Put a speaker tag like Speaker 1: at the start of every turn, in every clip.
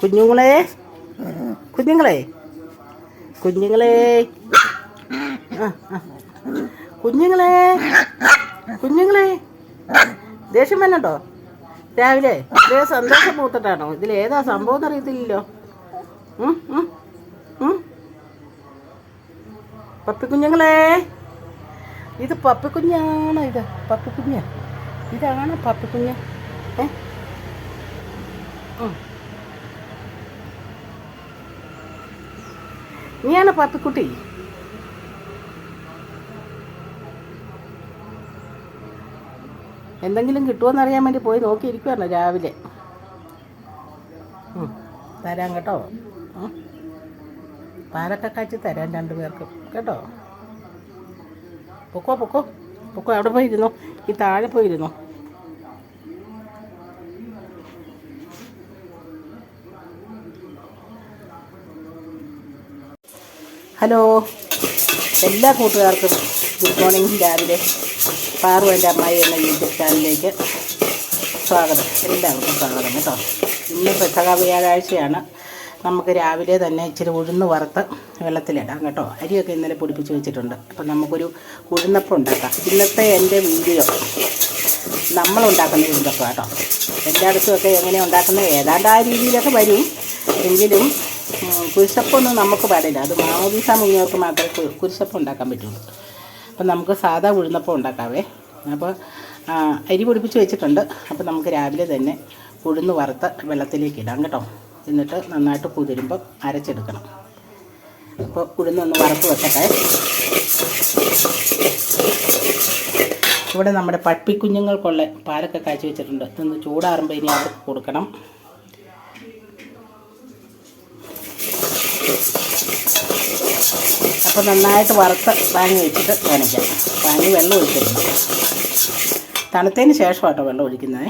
Speaker 1: കുഞ്ഞുങ്ങളെ. കുഞ്ഞുങ്ങളെ. കുഞ്ഞുങ്ങളെ. കുഞ്ഞുങ്ങളെ. കുഞ്ഞുങ്ങളെ. ദേഷ്യം വന്നുണ്ടോ രാവിലെ ഇതേ സന്തോഷം പൂത്തിട്ടാണോ ഇതിൽ ഏതാ സംഭവം എന്നറിയത്തില്ലല്ലോ. പപ്പിക്കുഞ്ഞുങ്ങളെ ഇത് പപ്പിക്കുഞ്ഞാണോ ഇത്? പപ്പിക്കുഞ്ഞ് ഇതാണ് പപ്പിക്കുഞ്ഞ് ഏ? നീയാണ് പത്തുക്കുട്ടി എന്തെങ്കിലും കിട്ടുമോന്ന് അറിയാൻ വേണ്ടി പോയി നോക്കിയിരിക്കുവല്ലോ രാവിലെ. തരാം കേട്ടോ. പാലൊക്കെ കാച്ചി തരാം രണ്ടു പേർക്കും കേട്ടോ. പൊക്കോ പൊക്കോ. പൊക്കോ അവിടെ പോയിരുന്നോ? ഈ താഴെ പോയിരുന്നോ? ഹലോ. എല്ലാ കൂട്ടുകാർക്കും ഗുഡ് മോർണിംഗ്. രാവിലെ പാറു എന്റെ അമ്മായി എന്ന യൂട്യൂബ് ചാനലിലേക്ക് സ്വാഗതം. എല്ലാവർക്കും സ്വാഗതം കേട്ടോ. ഇന്ന് പ്രസക വ്യാഴാഴ്ചയാണ്. നമുക്ക് രാവിലെ തന്നെ ഇച്ചിരി ഉഴുന്ന് വറുത്ത് വെള്ളത്തിലിടാം കേട്ടോ. അരിയൊക്കെ ഇന്നലെ പൊടിപ്പിച്ച് വെച്ചിട്ടുണ്ട്. അപ്പം നമുക്കൊരു ഉഴുന്നപ്പം ഉണ്ടാക്കാം. ഇന്നത്തെ എന്റെ വീഡിയോ നമ്മളുണ്ടാക്കുന്ന ഉഴുന്നപ്പം കേട്ടോ. എല്ലായിടത്തും ഒക്കെ എങ്ങനെയാണ് ഉണ്ടാക്കുന്നത് ഏതാണ്ട് ആ രീതിയിലൊക്കെ വരും. എങ്കിലും ഉം, കുരിശപ്പമൊന്നും നമുക്ക് പാടില്ല. അത് മാമോദീസ മുങ്ങിയവർക്ക് മാത്രമേ കുരിശപ്പ് ഉണ്ടാക്കാൻ പറ്റുള്ളൂ. അപ്പം നമുക്ക് സാധാ ഉഴുന്നപ്പം ഉണ്ടാക്കാവേ. അപ്പോൾ അരി പൊടിപ്പിച്ച് വെച്ചിട്ടുണ്ട്. അപ്പോൾ നമുക്ക് രാവിലെ തന്നെ ഉഴുന്ന് വറുത്ത് വെള്ളത്തിലേക്ക് ഇടാം കേട്ടോ. എന്നിട്ട് നന്നായിട്ട് കുതിരുമ്പം അരച്ചെടുക്കണം. അപ്പോൾ ഉഴുന്നൊന്ന് വറുത്ത് വെക്കട്ടെ. ഇവിടെ നമ്മുടെ പട്ടിക്കുഞ്ഞുങ്ങൾക്കുള്ള പാലൊക്കെ കാച്ചി വെച്ചിട്ടുണ്ട്. ഇതൊന്ന് ചൂടാറുമ്പോൾ ഇനി അവർക്ക് കൊടുക്കണം. അപ്പോൾ നന്നായിട്ട് വറുത്ത് വാങ്ങി വെച്ചിട്ട് നനയ്ക്കാം വാങ്ങി വെള്ളം ഒഴിക്കരുത് തണുത്തതിന് ശേഷം ആട്ടോ വെള്ളം ഒഴിക്കുന്നത്.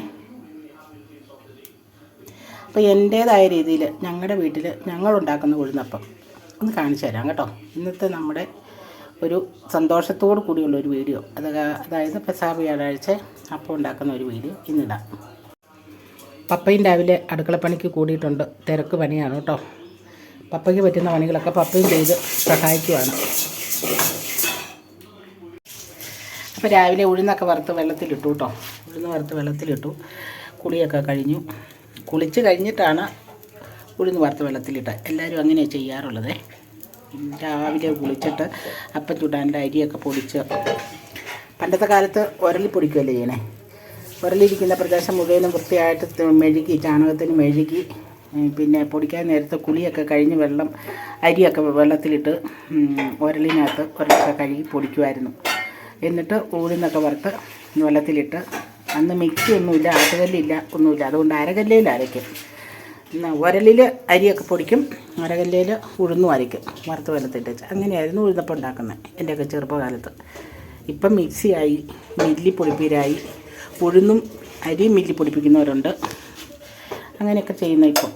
Speaker 1: അപ്പോൾ എന്റേതായ രീതിയിൽ ഞങ്ങളുടെ വീട്ടിൽ ഞങ്ങളുണ്ടാക്കുന്ന ഉഴുന്നപ്പം ഒന്ന് കാണിച്ചു തരാം കേട്ടോ. ഇന്നത്തെ നമ്മുടെ ഒരു സന്തോഷത്തോടു കൂടിയുള്ള ഒരു വീഡിയോ. അത് അതായത് പെസാ വ്യാഴാഴ്ച അപ്പം ഉണ്ടാക്കുന്ന ഒരു വീഡിയോ ഇന്നിടാം. പപ്പയും രാവിലെ അടുക്കളപ്പണിക്ക് കൂടിയിട്ടുണ്ട്. തിരക്ക് പണിയാണ് കേട്ടോ. പപ്പയ്ക്ക് പറ്റുന്ന പണികളൊക്കെ പപ്പയും ചെയ്ത് സഹായിക്കുവാണ്. അപ്പോൾ രാവിലെ ഉഴുന്നൊക്കെ വറുത്ത് വെള്ളത്തിലിട്ടു കേട്ടോ ഉഴുന്ന് വറുത്ത് വെള്ളത്തിലിട്ടു. കുളിയൊക്കെ കഴിഞ്ഞു. കുളിച്ച് കഴിഞ്ഞിട്ടാണ് ഉഴുന്ന് വറുത്ത് വെള്ളത്തിലിട്ട്. എല്ലാവരും അങ്ങനെയാണ് ചെയ്യാറുള്ളത്. രാവിലെ കുളിച്ചിട്ട് അപ്പം ചുടാന്റെ അരിയൊക്കെ പൊടിച്ച് പണ്ടത്തെ കാലത്ത് ഉരലി പൊടിക്കുമല്ലേ ചെയ്യണേ? ഉരലിരിക്കുന്ന പ്രദേശം മുഴുവനും വൃത്തിയായിട്ട് മെഴുകി ചാണകത്തിന് മെഴുകി പിന്നെ പൊടിക്കാൻ നേരത്തെ കുളിയൊക്കെ കഴിഞ്ഞ് വെള്ളം അരിയൊക്കെ വെള്ളത്തിലിട്ട് ഉരലിനകത്ത് ഉരലൊക്കെ കഴുകി പൊടിക്കുമായിരുന്നു. എന്നിട്ട് ഉഴുന്നൊക്കെ വറുത്ത് വെള്ളത്തിലിട്ട് അന്ന് മിക്സി ഒന്നുമില്ല ആട്ടുകല്ലില്ല ഒന്നുമില്ല. അതുകൊണ്ട് അരകല്ലയിൽ അരയ്ക്കും. ഉരലിൽ അരിയൊക്കെ പൊടിക്കും അരകല്ലയിൽ ഉഴുന്നും അരയ്ക്കും വറുത്ത് വെള്ളത്തിട്ട് അങ്ങനെയായിരുന്നു ഉഴുന്നപ്പം ഉണ്ടാക്കുന്നത് എന്റെയൊക്കെ ചെറുപ്പകാലത്ത്. ഇപ്പം മിക്സിയായി മില്ലി പൊടിപ്പീരായി ഉഴുന്നും അരിയും മില്ലി പൊടിപ്പിക്കുന്നവരുണ്ട്. അങ്ങനെയൊക്കെ ചെയ്യുന്ന ഇപ്പം.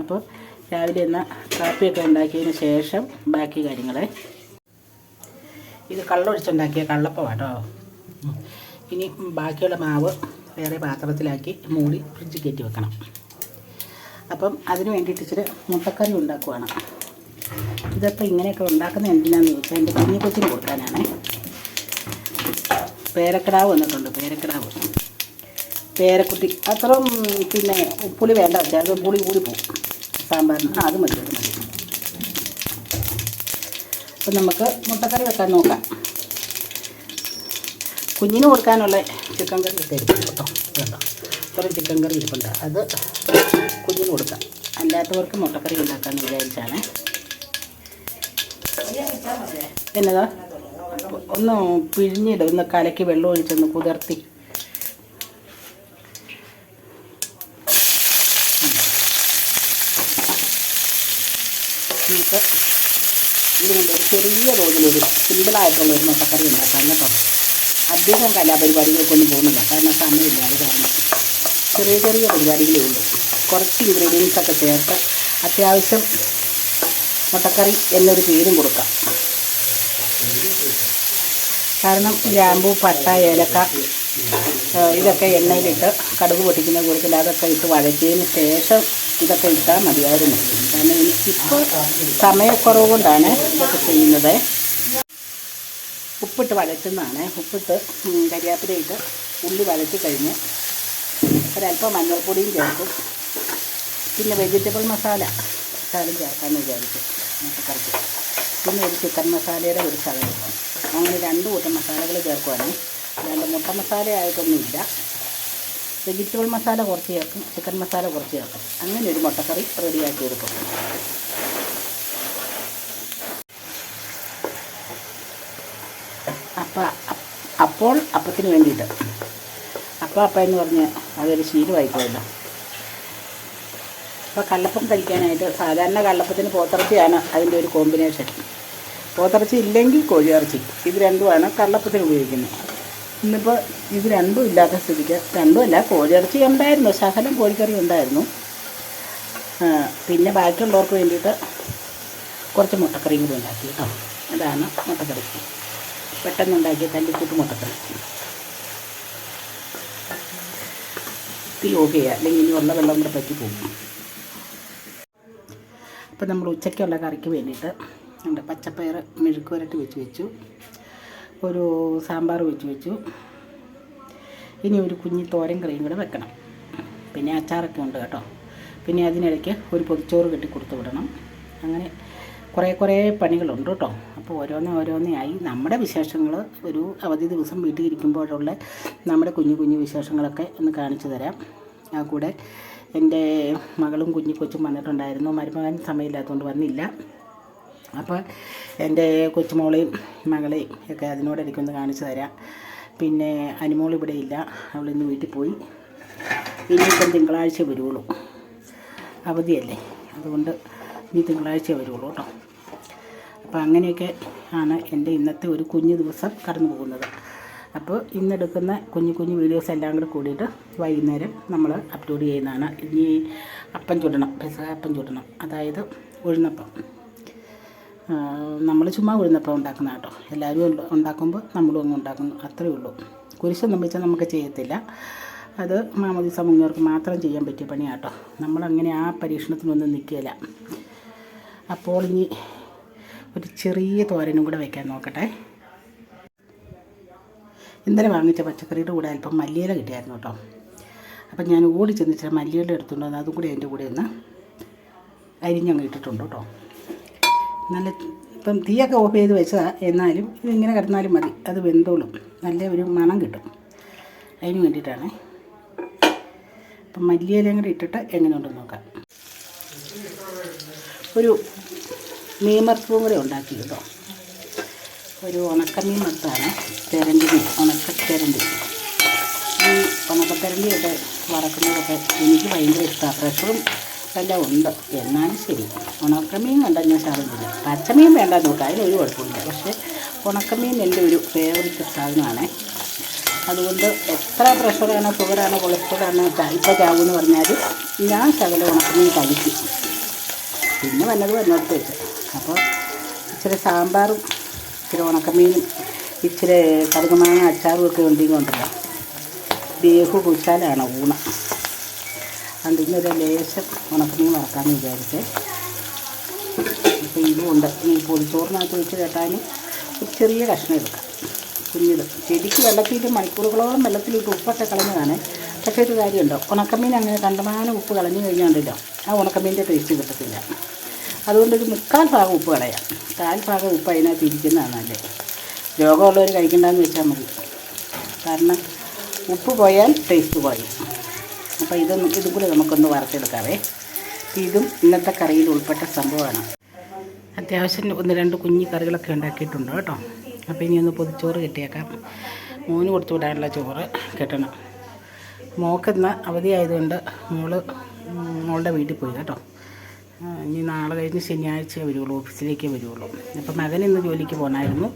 Speaker 1: അപ്പോൾ രാവിലെ എന്ന കാപ്പിയൊക്കെ ഉണ്ടാക്കിയതിന് ശേഷം ബാക്കി കാര്യങ്ങളെ. ഇത് കള്ളൊഴിച്ചുണ്ടാക്കിയ കള്ളപ്പമാട്ടോ. ഇനി ബാക്കിയുള്ള മാവ് വേറെ പാത്രത്തിലാക്കി മൂടി ഫ്രിഡ്ജിൽ കയറ്റി വെക്കണം. അപ്പം അതിന് വേണ്ടിയിട്ട് ഇച്ചിരി മുട്ടക്കറി ഉണ്ടാക്കുവാണ്. ഇതപ്പോൾ ഇങ്ങനെയൊക്കെ ഉണ്ടാക്കുന്നത് എന്തിനാന്ന് ചോദിച്ചാൽ എന്റെ കുഞ്ഞു കൊച്ചിന് കൊടുക്കാനാണ്. പേരക്കിടാവ് വന്നിട്ടുണ്ട് പേരക്കിടാവ്. പേരക്കുട്ടി. അത്രയും പിന്നെ പുളി വേണ്ട ചേർത്ത് പുളി കൂടി പോകും. സാമ്പാറിന്. ആ അത് മതി അപ്പം നമുക്ക് മുട്ടക്കറി വെക്കാൻ നോക്കാം. കുഞ്ഞിന് കൊടുക്കാനുള്ള ചിക്കൻ കറി ഇട്ടിരിക്കും കേട്ടോ. കേട്ടോ ഇത്ര ചിക്കൻ കറി ഇരിപ്പുണ്ട്. അത് കുഞ്ഞിന് കൊടുക്കാം. അല്ലാത്തവർക്ക് മുട്ടക്കറി ഉണ്ടാക്കാമെന്ന് വിചാരിച്ചാണ്. എന്നതാ? ഒന്ന് പിഴിഞ്ഞിടും ഒന്ന് കലക്കി വെള്ളം ഒഴിച്ചൊന്ന് കുതിർത്തി നമുക്ക് ഇതുകൊണ്ട് ഒരു ചെറിയ തോതിലൊരു സിമ്പിളായിട്ടുള്ള ഒരു മുട്ടക്കറി ഉണ്ടാക്കാം കേട്ടോ. അധികം കലാപരിപാടികൾക്കൊന്നും പോകുന്നില്ല. കാരണം സമയമില്ല അത് കാരണം. ചെറിയ ചെറിയ പരിപാടികളേ ഉള്ളൂ. കുറച്ച് ഇൻഗ്രീഡിയൻസ് ഒക്കെ ചേർത്ത് അത്യാവശ്യം മുട്ടക്കറി എന്നൊരു പേരും കൊടുക്കാം. കാരണം ഗ്രാമ്പു പട്ട ഏലക്ക ഇതൊക്കെ എണ്ണയിലിട്ട് കടുക് പൊട്ടിക്കുന്ന കൂട്ടത്തിൽ അതൊക്കെ ഇട്ട് വഴറ്റിയതിന് ശേഷം ഇതൊക്കെ ഇട്ടാൽ മതിയായിരുന്നു. കാരണം എനിക്കിപ്പോൾ സമയക്കുറവ് കൊണ്ടാണ് ഇതൊക്കെ ചെയ്യുന്നത്. ഉപ്പിട്ട് വഴറ്റുന്നതാണ്. ഉപ്പിട്ട് കരിയാപ്പിലയിട്ട് ഉള്ളി വഴറ്റി കഴിഞ്ഞ് ഒരല്പം മഞ്ഞൾപ്പൊടിയും ചേർക്കും. പിന്നെ വെജിറ്റബിൾ മസാല സാധനം ചേർക്കാമെന്ന് വിചാരിച്ചു. മുട്ടക്കറിക്ക്. പിന്നെ ഒരു ചിക്കൻ മസാലയുടെ ഒരു സാധനം. അങ്ങനെ രണ്ട് കൂട്ടം മസാലകൾ ചേർക്കുവാണ്. അല്ലാണ്ട് മുട്ട മസാല ആയിട്ടൊന്നുമില്ല വെജിറ്റബിൾ മസാല കുറച്ച് ചേർക്കും ചിക്കൻ മസാല കുറച്ച് ചേർക്കും. അങ്ങനെ ഒരു മുട്ടക്കറി റെഡിയാക്കി എടുക്കും. അപ്പം അപ്പോൾ അപ്പത്തിന് വേണ്ടിയിട്ട്. അപ്പ അപ്പ എന്ന് പറഞ്ഞ് അതൊരു ശീലമായിപ്പോയല്ലോ അപ്പോൾ കള്ളപ്പം കഴിക്കാനായിട്ട് സാധാരണ കള്ളപ്പത്തിന് പോത്തിറച്ചിയാണ് അതിന്റെ ഒരു കോമ്പിനേഷൻ പോത്തിറച്ചി ഇല്ലെങ്കിൽ കോഴിയിറച്ചി. ഇത് രണ്ടുമാണ് കള്ളപ്പത്തിന് ഉപയോഗിക്കുന്നത്. ഇന്നിപ്പോൾ ഇത് രണ്ടും ഇല്ലാത്ത സ്ഥിതിക്ക്. രണ്ടുമല്ല കോഴിയിറച്ചി ഉണ്ടായിരുന്നു. ശകലം കോഴിക്കറി ഉണ്ടായിരുന്നു. പിന്നെ ബാക്കിയുള്ളവർക്ക് വേണ്ടിയിട്ട് കുറച്ച് മുട്ടക്കറിയും കൂടി ഉണ്ടാക്കി കേട്ടോ. അതാണ് മുട്ടക്കറി. പെട്ടെന്ന് ഉണ്ടാക്കിയ തല്ലിക്കൂട്ട് മുട്ടക്കറി. തീ ഓഫ് ചെയ്യുക. അല്ലെങ്കിൽ ഇനി ഉള്ള വെള്ളം കൂടെ പറ്റി പോകും. അപ്പോൾ നമ്മൾ ഉച്ചയ്ക്കുള്ള കറിക്ക് വേണ്ടിയിട്ട് നമ്മുടെ പച്ചപ്പയർ മെഴുക്ക് വരട്ടി വെച്ച് വെച്ചു. ഒരു സാമ്പാർ വെച്ച് വെച്ചു. ഇനി ഒരു കുഞ്ഞി തോരൻ കറിയും കൂടെ വെക്കണം. പിന്നെ അച്ചാറൊക്കെ ഉണ്ട് കേട്ടോ. പിന്നെ അതിനിടയ്ക്ക് ഒരു പൊതിച്ചോറ് കെട്ടി കൊടുത്തു വിടണം. അങ്ങനെ കുറേ കുറേ പണികളുണ്ട് കേട്ടോ. അപ്പോൾ ഓരോന്ന് ഓരോന്നേ ആയി. നമ്മുടെ വിശേഷങ്ങൾ ഒരു അവധി ദിവസം വീട്ടിൽ ഇരിക്കുമ്പോഴുള്ള നമ്മുടെ കുഞ്ഞു കുഞ്ഞു വിശേഷങ്ങളൊക്കെ ഒന്ന് കാണിച്ചു തരാം. ആ കൂടെ എന്റെ മകളും കുഞ്ഞു കൊച്ചും വന്നിട്ടുണ്ടായിരുന്നു. മരുമകൻ സമയമില്ലാത്തതുകൊണ്ട് വന്നില്ല. അപ്പോൾ എന്റെ കൊച്ചുമോളെയും മകളെയും ഒക്കെ അതിനോട് എനിക്കൊന്ന് കാണിച്ചു തരാം. പിന്നെ അനുമോൾ ഇവിടെ ഇല്ല. അവളിന്ന് വീട്ടിൽ പോയി. ഇനിയിപ്പം തിങ്കളാഴ്ച വരുള്ളൂ അവധിയല്ലേ? അതുകൊണ്ട് ഇനി തിങ്കളാഴ്ച വരുള്ളൂ കേട്ടോ. അപ്പോൾ അങ്ങനെയൊക്കെ ആണ് എന്റെ ഇന്നത്തെ ഒരു കുഞ്ഞു ദിവസം കടന്നു പോകുന്നത്. അപ്പോൾ ഇന്നെടുക്കുന്ന കുഞ്ഞു കുഞ്ഞു വീഡിയോസ് എല്ലാം കൂടെ കൂടിയിട്ട് വൈകുന്നേരം നമ്മൾ അപ്ലോഡ് ചെയ്യുന്നതാണ്. ഇനി അപ്പം ചുടണം പെസക അപ്പം ചുടണം. അതായത് ഉഴുന്നപ്പം. നമ്മൾ ചുമ്മാ ഉഴുന്നപ്പം ഉണ്ടാക്കുന്ന കേട്ടോ. എല്ലാവരും ഉണ്ട- ഉണ്ടാക്കുമ്പോൾ നമ്മളും അങ്ങ് ഉണ്ടാക്കുന്നു. അത്രയേ ഉള്ളൂ. കുരിശൊന്നും വെച്ചാൽ നമുക്ക് ചെയ്യത്തില്ല. അത് മാമോദിസ സമൂഹങ്ങൾക്ക് മാത്രം ചെയ്യാൻ പറ്റിയ പണിയാട്ടോ. നമ്മളങ്ങനെ ആ പരീക്ഷണത്തിനൊന്നും നിൽക്കില്ല അപ്പോൾ ഇനി ഒരു ചെറിയ തോരനും കൂടെ വെക്കാൻ നോക്കട്ടെ. ഇന്നലെ വാങ്ങിച്ച പച്ചക്കറിയുടെ കൂടെ അല്പം മല്ലിയില കിട്ടിയായിരുന്നു കേട്ടോ. അപ്പം ഞാൻ ഓടി ചെന്ന് മല്ലിയില എടുത്തുകൊണ്ട് അതും കൂടി അതിന്റെ കൂടെ ഒന്ന് അരിഞ്ഞങ്ങ് ഇട്ടിട്ടുണ്ട് കേട്ടോ. നല്ല ഇപ്പം തീയൊക്കെ ഓഫ് ചെയ്ത് വെച്ചതാണ് എന്നാലും ഇതിങ്ങനെ കിടന്നാലും മതി. അത് വെന്തോളും. നല്ല ഒരു മണം കിട്ടും. അതിന് വേണ്ടിയിട്ടാണ്. അപ്പം മല്ലിയിലയും കൂടി ഇട്ടിട്ട് എങ്ങനെ ഉണ്ടെന്ന് നോക്കാം. ഒരു മീൻ വറുത്തതും കൂടെ ഉണ്ടാക്കി കേട്ടോ. ഒരു ഉണക്കമീൻ വറുത്താണ്. തെരണ്ടി മീൻ ഉണക്ക തെരണ്ടി ഈ ഉണക്കത്തെരണ്ടിയൊക്കെ വറക്കുന്നതൊക്കെ എനിക്ക് ഭയങ്കര ഇഷ്ടമാണ് പ്രഷറും എല്ലാം ഉണ്ട്. എന്നാലും ശരി. ഉണക്കമീൻ കണ്ടാൽ ഞാൻ സാധനമില്ല പച്ചമീൻ വേണ്ട നോക്കാം അതിനൊരു കുഴപ്പമില്ല. പക്ഷേ ഉണക്കമീൻ എന്റെ ഒരു ഫേവറേറ്റ് സാധനമാണ്. അതുകൊണ്ട് എത്ര പ്രഷറാണ് ഷുഗറാണ് കൊളസ്ട്രോളാണ് ഇപ്പോൾ ചാവെന്ന് പറഞ്ഞാൽ ഞാൻ ശകലം ഉണക്കമീൻ കഴിക്കും. പിന്നെ വന്നത് വന്നിടത്ത് വെച്ച് അപ്പോൾ ഇച്ചിരി സാമ്പാറും ഇച്ചിരി ഉണക്കമീനും ഇച്ചിരി കറുകമാങ്ങ അച്ചാറും ഒക്കെ ഉണ്ടെങ്കിൽ ഉണ്ടല്ലോ ബീഫ് കുശാലാണ് ഊണ്. അതുകൊണ്ട് ഇന്നൊരു ലേശം ഉണക്കമീൻ വറക്കാമെന്ന് വിചാരിച്ചേ. അപ്പോൾ ഉണ്ട്. ഈ പൊടിച്ചോറിനകത്ത് വെച്ച് കേട്ടാലും ഒരു ചെറിയ കഷ്ണം എടുക്കാം. കുഞ്ഞിത്. ചെടിക്ക് വെള്ളത്തിൽ മണിക്കൂറുകളോളം വെള്ളത്തിലിട്ട് ഉപ്പൊക്കെ കളഞ്ഞതാണ്. പക്ഷേ ഒരു കാര്യമുണ്ടോ. ഉണക്കമീൻ അങ്ങനെ കണ്ടമാനം ഉപ്പ് കളഞ്ഞു കഴിഞ്ഞാണ്ടല്ലോ ആ ഉണക്കമീന്റെ ടേസ്റ്റ് കിട്ടത്തില്ല. അതുകൊണ്ട് ഒരു മുക്കാൽ ഭാഗം ഉപ്പ് കളയാം. കാൽ ഭാഗം ഉപ്പ് അതിനകത്ത് ഇരിക്കുന്നതാണ് അല്ലേ രോഗമുള്ളവർ കഴിക്കണ്ടെന്ന് വെച്ചാൽ മതി. കാരണം ഉപ്പ് പോയാൽ ടേസ്റ്റ് പോയി അപ്പോൾ ഇതൊന്നും ഇതും കൂടി നമുക്കൊന്ന് വറുത്തെടുക്കാവേ. ഇതും ഇന്നത്തെ കറിയിൽ ഉൾപ്പെട്ട സംഭവമാണ്. അത്യാവശ്യം ഒന്ന് രണ്ട് കുഞ്ഞി കറികളൊക്കെ ഉണ്ടാക്കിയിട്ടുണ്ട് കേട്ടോ. അപ്പോൾ ഇനി ഒന്ന് പൊതിച്ചോറ് കെട്ടിയേക്കാം. മോന് കൊടുത്തു വിടാനുള്ള ചോറ് കെട്ടണം. മോക്കെന്ന അവധി ആയതുകൊണ്ട് മോൾ മോളുടെ വീട്ടിൽ പോയി കേട്ടോ. ഇനി നാളെ കഴിഞ്ഞ് ശനിയാഴ്ച വരുള്ളൂ ഓഫീസിലേക്ക് വരുള്ളൂ. അപ്പോൾ മകൻ ഇന്ന് ജോലിക്ക് പോകണമായിരുന്നു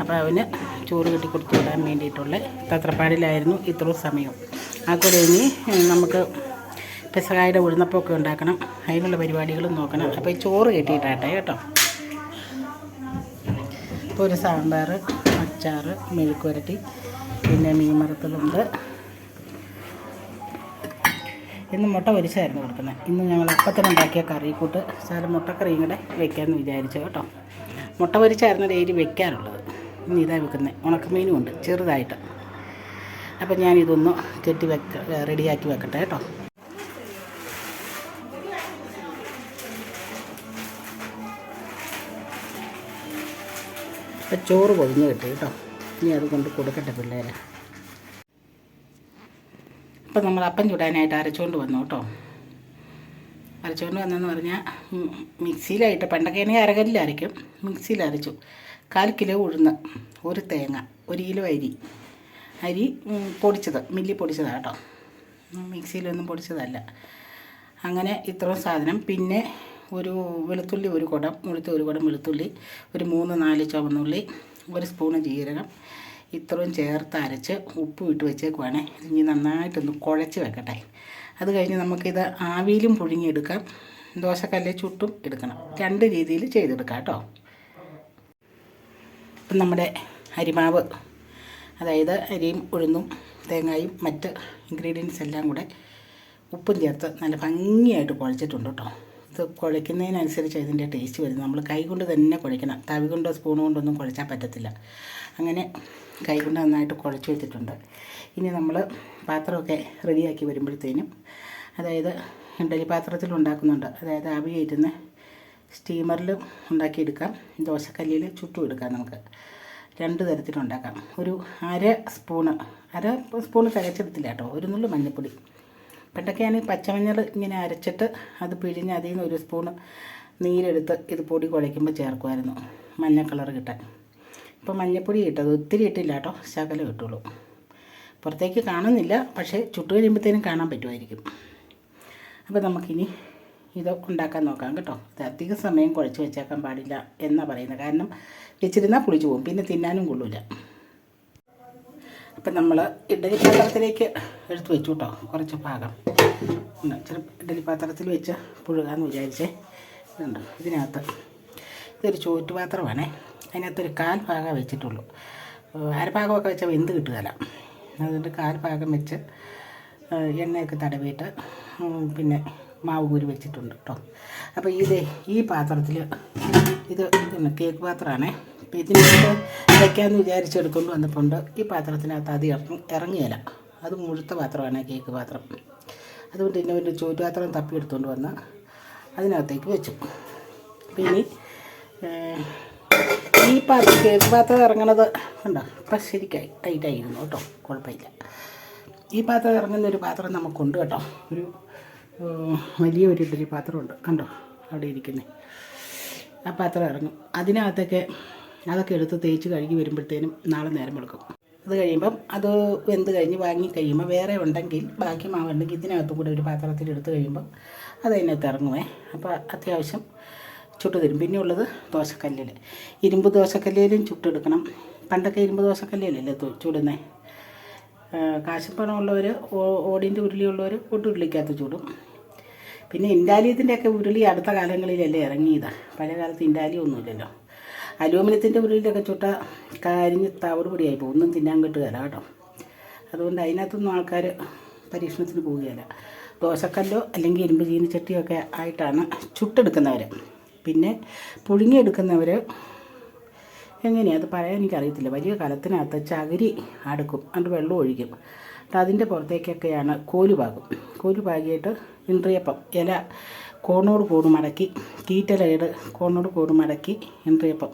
Speaker 1: അപ്പോൾ അവന് ചോറ് കെട്ടി കൊടുത്തു വിടാൻ വേണ്ടിയിട്ടുള്ള തത്രപ്പാടിലായിരുന്നു ഇത്രയും സമയം. ആ കൂടെ ഇനി നമുക്ക് പെസകായുടെ ഉഴുന്നപ്പമൊക്കെ ഉണ്ടാക്കണം. അതിനുള്ള പരിപാടികളും നോക്കണം. അപ്പോൾ ഈ ചോറ് കെട്ടിയിട്ടാട്ടെ കേട്ടോ. ഇപ്പോൾ ഒരു സാമ്പാർ അച്ചാർ മെഴുക്ക് വരട്ടി പിന്നെ മീൻ വറുത്തതുണ്ട് ഇന്ന് മുട്ട പൊരിച്ചായിരുന്നു കൊടുക്കുന്നത്. ഇന്ന് ഞങ്ങൾ അപ്പത്തിനുണ്ടാക്കിയ കറി കൂട്ട് ശാല മുട്ടക്കറിയും കൂടെ വെക്കാമെന്ന് വിചാരിച്ചു കേട്ടോ. മുട്ട പൊരിച്ചായിരുന്നു ഡെയിലി വെക്കാറുള്ളത്. ഇന്ന് ഇതാ വെക്കുന്നത് ഉണക്കമീനും ഉണ്ട് ചെറുതായിട്ട്. അപ്പം ഞാനിതൊന്ന് കെട്ടി വെക്ക റെഡിയാക്കി വെക്കട്ടെ കേട്ടോ. ഇപ്പം ചോറ് പൊതിഞ്ഞ് കിട്ടി കേട്ടോ. ഇനി അത് കൊണ്ട് കൊടുക്കട്ടെ പിള്ളേരെ. ഇപ്പം നമ്മൾ അപ്പം ചുടാനായിട്ട് അരച്ചുകൊണ്ട് വന്നു കേട്ടോ. അരച്ചുകൊണ്ട് വന്നെന്ന് പറഞ്ഞാൽ മിക്സിയിലായിട്ട് പണ്ടൊക്കെ അരകല്ലിൽ അരയ്ക്കും മിക്സിയിൽ അരച്ചു. കാൽ കിലോ ഉഴുന്ന് ഒരു തേങ്ങ ഒരു കിലോ അരി. അരി പൊടിച്ചത് മില്ലി പൊടിച്ചതാണ് കേട്ടോ. മിക്സിയിലൊന്നും പൊടിച്ചതല്ല. അങ്ങനെ ഇത്രയും സാധനം. പിന്നെ ഒരു വെളുത്തുള്ളി ഒരു കുടം മുഴുത്ത ഒരു കുടം വെളുത്തുള്ളി ഒരു മൂന്ന് നാല് ചുവന്നുള്ളി ഒരു സ്പൂണ് ജീരകം ഇത്രയും ചേർത്ത് അരച്ച് ഉപ്പ് ഇട്ട് വെച്ചേക്കുവാണേ. ഇനി നന്നായിട്ടൊന്ന് കുഴച്ച് വെക്കട്ടെ. അത് കഴിഞ്ഞ് നമുക്കിത് ആവിയിലും പുഴുങ്ങിയെടുക്കാം. ദോശക്കല്ലെ ചുട്ടും എടുക്കണം. രണ്ട് രീതിയിൽ ചെയ്തെടുക്കാം കേട്ടോ. ഇപ്പം നമ്മുടെ അരിമാവ് അതായത് അരിയും ഉഴുന്നും തേങ്ങയും മറ്റ് ഇൻഗ്രീഡിയൻസ് എല്ലാം കൂടെ ഉപ്പും ചേർത്ത് നല്ല ഭംഗിയായിട്ട് കുഴച്ചിട്ടുണ്ട് കേട്ടോ. ഇത് കുഴയ്ക്കുന്നതിനനുസരിച്ച് ഇതിന്റെ ടേസ്റ്റ് വരുന്നത്. നമ്മൾ കൈ കൊണ്ട് തന്നെ കുഴയ്ക്കണം. തവി കൊണ്ടോ സ്പൂൺ കൊണ്ടൊന്നും കുഴച്ചാൽ പറ്റത്തില്ല. അങ്ങനെ കൈ കൊണ്ട് നന്നായിട്ട് കുഴച്ച് വെച്ചിട്ടുണ്ട് ഇനി നമ്മൾ പാത്രമൊക്കെ റെഡിയാക്കി വരുമ്പോഴത്തേനും അതായത് ഇഡലി പാത്രത്തിൽ ഉണ്ടാക്കുന്നുണ്ട്. അതായത് ആവി കയറ്റുന്ന സ്റ്റീമറിൽ ഉണ്ടാക്കിയെടുക്കാം. ദോശക്കല്ലിൽ ചുട്ടും എടുക്കാം നമുക്ക്. രണ്ട് തരത്തിലുണ്ടാക്കാം ഒരു അര സ്പൂണ് അര സ്പൂണ് തികച്ചെടുത്തില്ല കേട്ടോ. ഒരു നുള്ളു മഞ്ഞൾപ്പൊടി പണ്ടൊക്കെയാണെങ്കിൽ പച്ചമഞ്ഞൾ ഇങ്ങനെ അരച്ചിട്ട് അത് പിഴിഞ്ഞ് അതിൽ നിന്ന് ഒരു സ്പൂണ് നീരെടുത്ത് ഇത് പൊടി കുഴയ്ക്കുമ്പോൾ ചേർക്കുമായിരുന്നു. മഞ്ഞ കളർ കിട്ടാൻ. ഇപ്പോൾ മഞ്ഞപ്പൊടി ഇട്ടത് ഒത്തിരി ഇട്ടില്ല കേട്ടോ ശകലം ഇട്ടുള്ളൂ. പുറത്തേക്ക് കാണുന്നില്ല പക്ഷേ ചുട്ട് കഴിയുമ്പോഴത്തേനും കാണാൻ പറ്റുമായിരിക്കും. അപ്പോൾ നമുക്കിനി ഇത് ഉണ്ടാക്കാൻ നോക്കാം കേട്ടോ. ഇത് അധിക സമയം കുഴച്ച് വെച്ചേക്കാൻ പാടില്ല എന്നാണ് പറയുന്നത്. കാരണം വെച്ചിരുന്നാൽ പുളിച്ചു പോകും പിന്നെ തിന്നാനും കൊള്ളൂല. അപ്പം നമ്മൾ ഇഡലി പാത്രത്തിലേക്ക് എടുത്ത് വെച്ചു കേട്ടോ കുറച്ച് ഭാഗം ഇഡലി പാത്രത്തിൽ വെച്ച് പുഴുകാന്ന് വിചാരിച്ചേ. ഇതിനകത്ത് ഇതൊരു ചോറ്റ് പാത്രമാണ്. അതിനകത്തൊരു കാൽ ഭാഗം വെച്ചിട്ടുള്ളൂ. അരഭാഗമൊക്കെ വെച്ചാൽ വെന്ത് കിട്ടുകയില്ല. അതുകൊണ്ട് കാൽ ഭാഗം വെച്ച് എണ്ണയൊക്കെ തടവിയിട്ട് പിന്നെ മാവ് കൂരി വെച്ചിട്ടുണ്ട് കേട്ടോ അപ്പോൾ ഇത് ഈ പാത്രത്തിൽ ഇത് പിന്നെ കേക്ക് പാത്രമാണേ. അപ്പോൾ ഇതിനകത്ത് വയ്ക്കാമെന്ന് വിചാരിച്ചെടുക്കൊണ്ട് വന്നപ്പോണ്ട് ഈ പാത്രത്തിനകത്ത് അത് ഇറങ്ങി ഇറങ്ങിയല്ല അത് മുഴുത്ത പാത്രമാണ് കേക്ക് പാത്രം. അതുകൊണ്ട് പിന്നെ ഒരു ചോറ്റുപാത്രം തപ്പിയെടുത്തുകൊണ്ട് വന്ന് അതിനകത്തേക്ക് വെച്ചു. പിന്നെ ഈ പാത്രം കേക്ക് പാത്രം ഇറങ്ങണത് കണ്ടോ? അപ്പം ശരിക്കായി. ടൈറ്റായിരുന്നു കേട്ടോ. കുഴപ്പമില്ല. ഈ പാത്രം ഇറങ്ങുന്ന ഒരു പാത്രം നമുക്കുണ്ട് കേട്ടോ. ഒരു വലിയ ഒരു ഇഡലി പാത്രമുണ്ട്. കണ്ടോ? അവിടെ ഇരിക്കുന്നത് ആ പാത്രം ഇറങ്ങും. അതിനകത്തൊക്കെ അതൊക്കെ എടുത്ത് തേച്ച് കഴുകി വരുമ്പോഴത്തേനും നാളെ നേരം എടുക്കും അത് കഴിയുമ്പം അത് വെന്ത് കഴിഞ്ഞ് വാങ്ങി കഴിയുമ്പോൾ വേറെ ഉണ്ടെങ്കിൽ ബാക്കി മാവുണ്ടെങ്കിൽ ഇതിനകത്തും കൂടെ ഒരു പാത്രത്തിൽ എടുത്ത് കഴിയുമ്പം അത് അതിനകത്ത് ഇറങ്ങുമേ അപ്പോൾ അത്യാവശ്യം ചുട്ട് തരും പിന്നെ ഉള്ളത് ദോശക്കല്ലിൽ ഇരുമ്പ് ദോശക്കല്ലിലും ചുട്ടെടുക്കണം. പണ്ടൊക്കെ ഇരുമ്പ് ദോശക്കല്ലിലല്ലേ ചുടുന്നേ? കാശപ്പണമുള്ളവർ ഓടിന്റെ ഉരുളിയുള്ളവർ ഒട്ടുരുളിക്കകത്ത് ചുടും. പിന്നെ ഇൻഡാലിയത്തിന്റെയൊക്കെ ഉരുളി അടുത്ത കാലങ്ങളിലല്ലേ ഇറങ്ങിയത്. പഴയ കാലത്ത് ഇൻഡാലിയൊന്നുമില്ലല്ലോ അലൂമിനിയത്തിന്റെ ഉരുളിയിലൊക്കെ ചുട്ട കരിഞ്ഞ് തവിട് പൊടിയായി പോകും. ഒന്നും തിന്നാൻ കിട്ടുകയില്ല കേട്ടോ. അതുകൊണ്ട് അതിനകത്തൊന്നും ആൾക്കാർ പരീക്ഷണത്തിന് പോവുകയില്ല. ദോശക്കല്ലോ അല്ലെങ്കിൽ ഇരുമ്പ് ചീനിച്ചട്ടിയോ ഒക്കെ ആയിട്ടാണ് ചുട്ടെടുക്കുന്നവർ പിന്നെ പുഴുങ്ങിയെടുക്കുന്നവർ എങ്ങനെയാണ് അത് പറയാൻ എനിക്കറിയത്തില്ല. വലിയ കലത്തിനകത്ത് ചകിരി അടുക്കും. അത് വെള്ളം ഒഴിക്കും. എന്നിട്ട് അതിന്റെ പുറത്തേക്കൊക്കെയാണ് കോലുപാകും. കോലുപാകിയിട്ട് കോൽ ഇൻട്രിയപ്പം ഇല കോണോട് കൂട് മടക്കി കീറ്റലയുടെ കോണോട് കൂട് മടക്കി ഇൻട്രിയപ്പം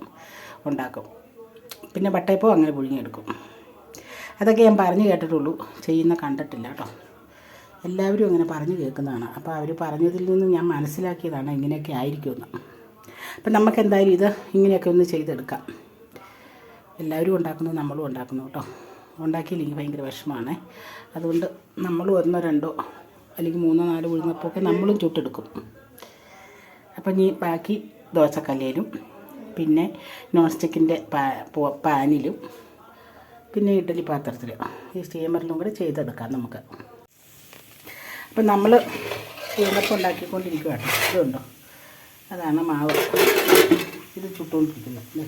Speaker 1: ഉണ്ടാക്കും. പിന്നെ വട്ടയപ്പം അങ്ങനെ പുഴുങ്ങിയെടുക്കും. അതൊക്കെ ഞാൻ പറഞ്ഞു കേട്ടിട്ടുള്ളൂ. ചെയ്യുന്ന കണ്ടിട്ടില്ല കേട്ടോ. എല്ലാവരും അങ്ങനെ പറഞ്ഞു കേൾക്കുന്നതാണ്. അപ്പോൾ അവർ പറഞ്ഞതിൽ നിന്ന് ഞാൻ മനസ്സിലാക്കിയതാണ് ഇങ്ങനെയൊക്കെ ആയിരിക്കുമെന്ന്. അപ്പം നമുക്ക് എന്തായാലും ഇത് ഇങ്ങനെയൊക്കെ ഒന്ന് ചെയ്തെടുക്കാം. എല്ലാവരും ഉണ്ടാക്കുന്നു നമ്മളും ഉണ്ടാക്കുന്നു കേട്ടോ. ഉണ്ടാക്കിയില്ലെങ്കിൽ ഭയങ്കര വിഷമമാണ്. അതുകൊണ്ട് നമ്മൾ ഒന്നോ രണ്ടോ അല്ലെങ്കിൽ മൂന്നോ നാലോ ഉഴുന്നപ്പൊക്കെ നമ്മളും ചുട്ടെടുക്കും. അപ്പം ഇനി ബാക്കി ദോശക്കല്ലേലും പിന്നെ നോൺ സ്റ്റിക്കിന്റെ പാ പാനിലും പിന്നെ ഇഡ്ഡലി പാത്രത്തിൽ ഈ സ്റ്റീമറിലും കൂടെ ചെയ്തെടുക്കാം നമുക്ക്. അപ്പം നമ്മൾ ഉഴുന്നപ്പം ഉണ്ടാക്കിക്കൊണ്ടിരിക്കുകയാണ്. ഇതുണ്ടോ? അതാണ് മാവ്. ഇത് ചുട്ടുകൊണ്ടിരിക്കുന്നത്.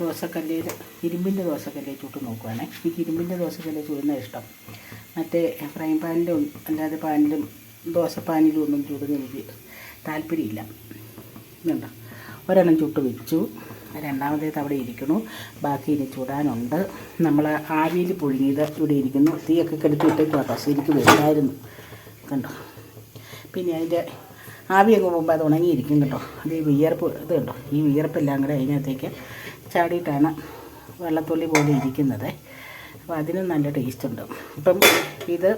Speaker 1: ദോശക്കല്ലിൽ ഇരുമ്പിന്റെ ദോശക്കല്ലിൽ ചുട്ട് നോക്കുവാണേ. എനിക്ക് ഇരുമ്പിന്റെ ദോശക്കല്ലിൽ ചുടുന്ന ഇഷ്ടം. മറ്റേ ഫ്രൈ പാനിലും അല്ലാതെ പാനിലും ദോശപ്പാനിലും ഒന്നും ചുടുന്ന എനിക്ക് താല്പര്യമില്ല. ഇതുണ്ടോ? ഒരെണ്ണം ചുട്ട് വെച്ചു. രണ്ടാമത്തേത് അവിടെ ഇരിക്കുന്നു. ബാക്കി ഇനി ചുടാനുണ്ട്. നമ്മൾ ആവിയിൽ പുഴുങ്ങിയത് ഇവിടെ ഇരിക്കുന്നു. തീയൊക്കെ കെടുത്തി ഇട്ടേക്ക് കേട്ടോ ശരിക്കും വരുമായിരുന്നു കണ്ടോ? പിന്നെ അതിന്റെ ആവി അങ്ങ് പോകുമ്പോൾ അത് ഉണങ്ങിയിരിക്കും കേട്ടോ. അത് ഈ വിയർപ്പ് ഇത് കേട്ടോ ഈ വിയർപ്പെല്ലാം കൂടെ അതിനകത്തേക്ക് ചാടിയിട്ടാണ് വെള്ളത്തുള്ളി പോലെ ഇരിക്കുന്നത്. അപ്പോൾ അതിനും നല്ല ടേസ്റ്റ് ഉണ്ട്. ഇപ്പം ഇത്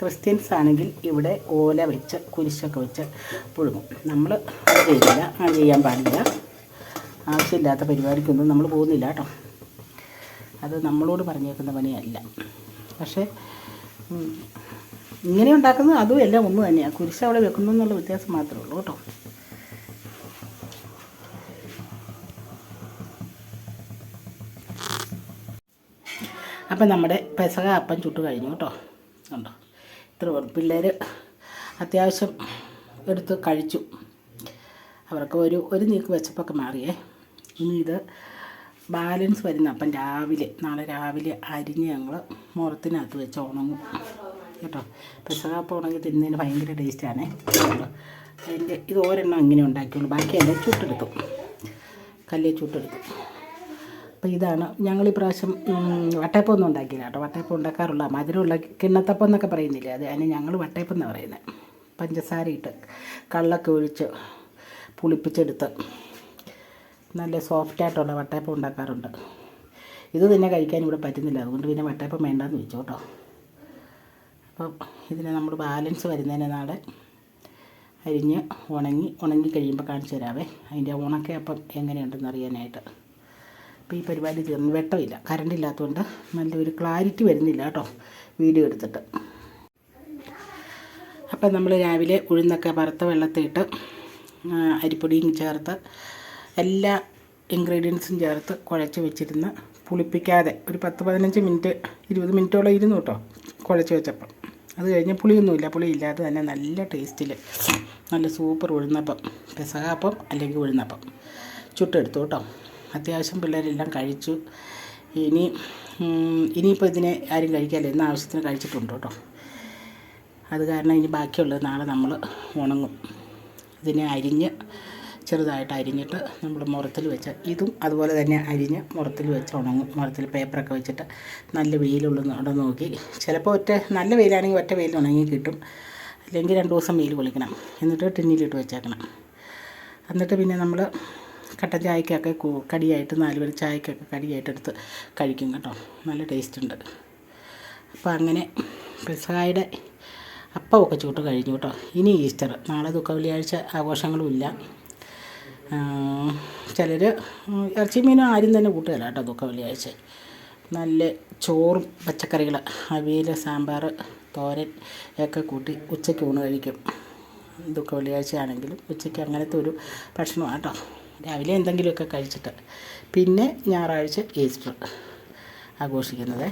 Speaker 1: ക്രിസ്ത്യൻസ് ആണെങ്കിൽ ഇവിടെ ഓല വെച്ച് കുരിശൊക്കെ വെച്ച് പുഴുങ്ങും. നമ്മൾ അത് ചെയ്യില്ല അത് ചെയ്യാൻ പാടില്ല. ആവശ്യമില്ലാത്ത പരിപാടിക്കൊന്നും നമ്മൾ പോകുന്നില്ല കേട്ടോ. അത് നമ്മളോട് പറഞ്ഞേക്കുന്ന പണിയല്ല. പക്ഷേ ഇങ്ങനെ ഉണ്ടാക്കുന്നത് അതും എല്ലാം ഒന്ന് തന്നെയാണ് കുരിശ് അവിടെ വെക്കുന്നു എന്നുള്ള വ്യത്യാസം മാത്രമേ ഉള്ളൂ കേട്ടോ. അപ്പം നമ്മുടെ പെസക അപ്പം ചുട്ട് കഴിഞ്ഞു കേട്ടോ. കണ്ടോ? ഇത്ര പിള്ളേർ അത്യാവശ്യം എടുത്ത് കഴിച്ചു. അവർക്ക് ഒരു ഒരു നീക്ക് വെച്ചപ്പൊക്കെ മാറിയേ. ഇനി ഇത് ബാലൻസ് വരുന്ന അപ്പം രാവിലെ നാളെ രാവിലെ അരിഞ്ഞ് ഞങ്ങൾ മുറത്തിനകത്ത് വെച്ച് ഉണങ്ങും. കേട്ടോ. പെസകാപ്പം ഉണങ്ങി തിന്നതിന് ഭയങ്കര ടേസ്റ്റാണ് അതിന്റെ ഇത് ഓരെണ്ണം ഇങ്ങനെ ഉണ്ടാക്കിയുള്ളൂ. ബാക്കിയെല്ലാം ചുട്ടെടുത്തു. കല്ലിൽ ചുട്ടെടുത്തു അപ്പോൾ ഇതാണ് ഞങ്ങൾ ഈ പ്രാവശ്യം വട്ടയപ്പം ഒന്നും ഉണ്ടാക്കിയില്ല കേട്ടോ. വട്ടയപ്പം ഉണ്ടാക്കാറുള്ള മധുരമുള്ള കിണ്ണത്തപ്പം എന്നൊക്കെ പറയുന്നില്ലേ? അത് അതിന് ഞങ്ങൾ വട്ടയപ്പം എന്നാണ് പറയുന്നത് പഞ്ചസാര ഇട്ട് കള്ളൊക്കെ ഒഴിച്ച് പുളിപ്പിച്ചെടുത്ത് നല്ല സോഫ്റ്റായിട്ടുള്ള വട്ടയപ്പം ഉണ്ടാക്കാറുണ്ട്. ഇത് തന്നെ കഴിക്കാൻ ഇവിടെ പറ്റുന്നില്ല. അതുകൊണ്ട് പിന്നെ വട്ടയപ്പം വേണ്ടാന്ന് വെച്ചു കേട്ടോ. അപ്പം ഇതിനെ നമ്മൾ ബാലൻസ് വരുന്നതിന് നാളെ അരിഞ്ഞ് ഉണങ്ങി ഉണങ്ങി കഴിയുമ്പോൾ കാണിച്ചു തരാവേ. അതിന്റെ ഉണക്ക അപ്പം എങ്ങനെയുണ്ടെന്ന് അറിയാനായിട്ട്. അപ്പോൾ ഈ പരിപാടി തീർന്നു. വെട്ടമില്ല. കറണ്ട് ഇല്ലാത്തതുകൊണ്ട് നല്ലൊരു ക്ലാരിറ്റി വരുന്നില്ല കേട്ടോ വീഡിയോ എടുത്തിട്ട്. അപ്പം നമ്മൾ രാവിലെ ഉഴുന്നൊക്കെ വറുത്ത വെള്ളത്തിട്ട് അരിപ്പൊടിയും ചേർത്ത് എല്ലാ ഇൻഗ്രീഡിയൻസും ചേർത്ത് കുഴച്ച് വെച്ചിരുന്ന് പുളിപ്പിക്കാതെ ഒരു പത്ത് പതിനഞ്ച് മിനിറ്റ് ഇരുപത് മിനിറ്റോളം ഇരുന്നു കേട്ടോ കുഴച്ച് വെച്ചപ്പം. അത് കഴിഞ്ഞ് പുളിയൊന്നുമില്ല പുളിയില്ലാതെ തന്നെ നല്ല ടേസ്റ്റിൽ നല്ല സൂപ്പർ ഉഴുന്നപ്പം പെസകാപ്പം അല്ലെങ്കിൽ ഉഴുന്നപ്പം. ചുട്ടെടുത്തു കേട്ടോ. അത്യാവശ്യം പിള്ളേരെല്ലാം കഴിച്ചു. ഇനി ഇനിയിപ്പോൾ ഇതിനെ ആരും കഴിക്കാൻ ഇന്ന് ആവശ്യത്തിന് കഴിച്ചിട്ടുണ്ട് കേട്ടോ. അത് കാരണം ഇനി ബാക്കിയുള്ളത് നാളെ നമ്മൾ ഉണങ്ങും. ഇതിനെ അരിഞ്ഞ് ചെറുതായിട്ട് അരിഞ്ഞിട്ട് നമ്മൾ മുറത്തിൽ വെച്ച് ഇതും അതുപോലെ തന്നെ അരിഞ്ഞ് മുറത്തിൽ വെച്ച് ഉണങ്ങും. മുറത്തിൽ പേപ്പറൊക്കെ വെച്ചിട്ട് നല്ല വെയിലുള്ള അവിടെ നോക്കി. ചിലപ്പോൾ ഒറ്റ നല്ല വെയിലാണെങ്കിൽ ഒറ്റ വെയിൽ ഉണങ്ങി കിട്ടും. അല്ലെങ്കിൽ രണ്ട് ദിവസം വെയിൽ കുളിക്കണം. എന്നിട്ട് ടിന്നിലിട്ട് വെച്ചേക്കണം. എന്നിട്ട് പിന്നെ നമ്മൾ കട്ടൻ ചായക്കൊക്കെ കടിയായിട്ട് നാല് പേര് ചായക്കൊക്കെ കടിയായിട്ട് എടുത്ത് കഴിക്കും കേട്ടോ. നല്ല ടേസ്റ്റ് ഉണ്ട്. അപ്പോൾ അങ്ങനെ പെസഹായുടെ അപ്പമൊക്കെ ചൂട്ട് കഴിഞ്ഞു കേട്ടോ. ഇനി ഈസ്റ്റർ നാളെ ദുഃഖ വെള്ളിയാഴ്ച ആഘോഷങ്ങളുമില്ല ചിലർ ഇറച്ചി മീനും ആരും തന്നെ കൂട്ടുകയില്ല കേട്ടോ ദുഃഖ വെള്ളിയാഴ്ച. നല്ല ചോറും പച്ചക്കറികൾ അവിയൽ സാമ്പാർ തോരൻ ഒക്കെ കൂട്ടി ഉച്ചയ്ക്ക് ഊണ് കഴിക്കും. ദുഃഖ വെള്ളിയാഴ്ച ആണെങ്കിലും ഉച്ചയ്ക്ക് അങ്ങനത്തെ ഒരു ഭക്ഷണം കേട്ടോ. രാവിലെ എന്തെങ്കിലുമൊക്കെ കഴിച്ചിട്ട്. പിന്നെ ഞായറാഴ്ച ഈസ്റ്റർ ആഘോഷിക്കുന്നത്.